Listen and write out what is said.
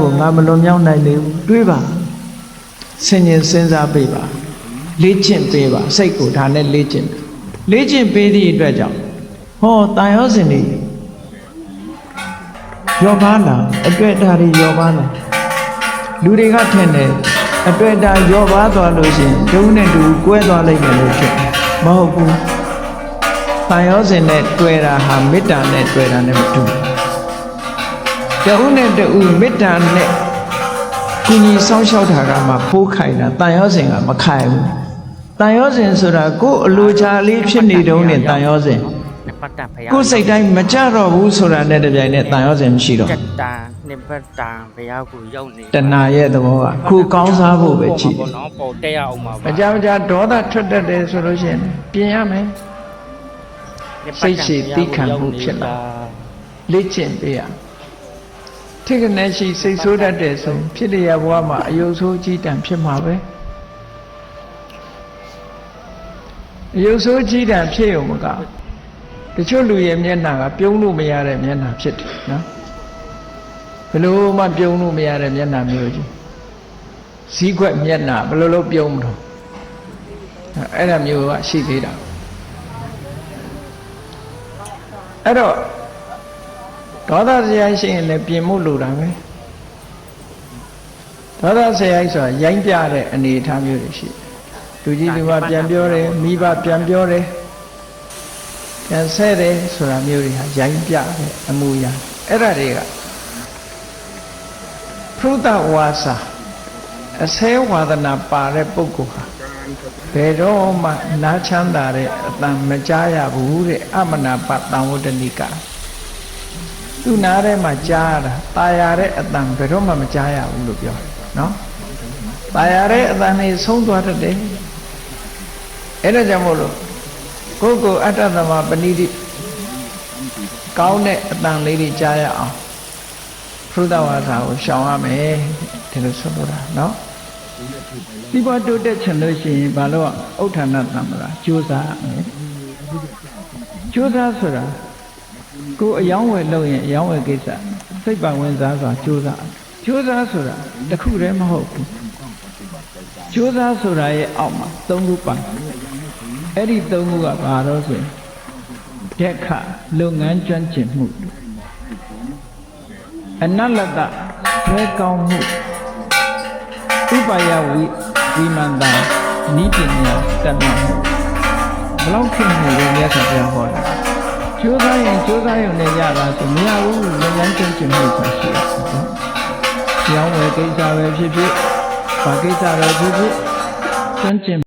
ကိုငါမလွန်မြောက်နိုင်သေးဘူးတွေးပါဆင်ញင်စဉ်းစားပေးပါလေ့ကျင့်ပေးပါစိတ်ကိုဒါနဲ့လေ့ကျင့်လေ့ကျင့်ပေးသည့်အတွက်ကြောင့်ဟောတန်ရောစင်နေယောပါလာအတွေ့အတာတွေယောပါလာလူတွေကထင်တယ်အတွေ့အတာယောပါသွားလို့ရှိရင်ဒုနဲ့တူကွဲသွားလိုက်မယ်လို့ထင်တယ်မဟုတ်ဘူးတန်ရောစင်နဲ့တွေ့တာဟာမေတ္တာနဲ့တွေ့တာနဲ့မတူဘူး တဦးနဲ့တဦးမေတ္တာနဲ့ကုညီဆောင်ရှောက်တာကမှဖိုးခိုင်တာတန်ရောစင်ကမခိုင်ဘူးတန်ရောစင်ဆိုတာကိုယ်အလိုချာလေးဖြစ်နေတုံးနဲ့တန်ရောစင်နှစ်ပတ်တန်ဖရားကိုယ်စိတ်တိုင်းမကြတော့ဘူးဆိုတာနဲ့တပြိုင်နက်တန်ရောစင်မရှိတော့စက်တန်နှစ်ပတ်တန်ဖရားကိုရောက်နေတဏှာရဲ့သဘောကခုကောင်းစားဖို့ပဲကြည့်ပေါ့နော်ပေါ်တက်ရအောင်ပါမကြမကြဒေါသထွက်တတ်တယ်ဆိုလို့ရှိရင်ပြင်ရမယ်စိတ်ရှည်သီးခံမှုဖြစ်လာလေ့ကျင့်ပေးရ ထိကနဲ့ရှိစိတ်ဆိုးတတ်တယ်ဆိုရင်ဖြစ်လျက်ဘဝမှာအယုတ်ဆိုးကြီးတံဖြစ်မှာပဲအယုတ်ဆိုးကြီးတံဖြစ်ရုံမကတချို့လူရဲ့မျက်နှာကပြုံးလို့မရတဲ့မျက်နှာဖြစ်တယ်နော်ဘယ်လို့မှပြုံးလို့မရတဲ့မျက်နှာမျိုးကြီးစည်းခွက်မျက်နှာဘယ်လိုလုပ်ပြုံးမလို့အဲ့ဒါမျိုးကရှိသေးတာအဲ့တော့ ဒေါသစရိုက်ရှိရင်လည်းပြင်မှုလိုတာပဲဒေါသစရိုက်ဆိုတာရိုင်းပြတဲ့အနေအထားမျိုးတွေရှိတယ်လူကြီးလူမပြန်ပြောတယ်မိဘပြန်ပြောတယ်ပြန်ဆဲတယ်ဆိုတာမျိုးတွေဟာရိုင်းပြတဲ့အမှုရာအဲ့ဒါတွေကဖရုဒဝါစာအဆဲဝါဒနာပါတဲ့ပုဂ္ဂိုလ်ဟာဘယ်တော့မှနားချမ်းသာတဲ့အတန်မကြားရဘူးတဲ့အမနာပတံဝတ္တနိက သူ့နားထဲမှာကြားရတာตายရတဲ့အတန်ဘယ်တော့မှမကြားရဘူးလို့ပြောတယ်နော်ตายရတဲ့အတန်လေးဆုံးသွားတတ်တယ်အဲ့ဒါကြောင့်မို့လို့ကိုယ့်ကိုယ်အတ္တသမပဏိတိကောင်းတဲ့အတန်လေးတွေကြားရအောင်ဖရုဒဝါစာကိုရှောင်ရမယ်ဒီလိုဆိုလိုတာနော်ဒီဘတိုးတက်ချင်လို့ရှိရင်ဘာလို့ဥဋ္ဌာဏတမ္မရာကြိုးစားရမယ်ကြိုးစားဆိုတာ ကိုယ်အယောင်းဝယ်လုပ်ရင်အယောင်းဝယ်ကိစ္စစိတ်ပါဝင်စားစွာကြိုးစားကြိုးစားဆိုတာတစ်ခုတည်းမဟုတ်ဘူးကြိုးစားဆိုတာရဲ့အောက်မှာသုံးခုပါအဲ့ဒီသုံးခုကဘာလို့ဆိုရင်တက်ခလုပ်ငန်းကျွမ်းကျင်မှုအနလတဆွဲကောင်းမှုဥပါယဝိဝိမန္တာနိပညာတတ်မှတ်မှုဘလောက်ခင်မှုလဲမြတ်စွာဘုရားဟောတယ် ကျိုးစားရင်ကျိုးစားရုံနဲ့ရတာဆိုမရဘူးလက်လန်းကျင့်ကျင့်မှုဆိုရှိတယ်နော်။ကျောင်းဝယ်ကိစ္စပဲဖြစ်ဖြစ်ဘာကိစ္စပဲဖြစ်ဖြစ်ကျင့်ကျင့်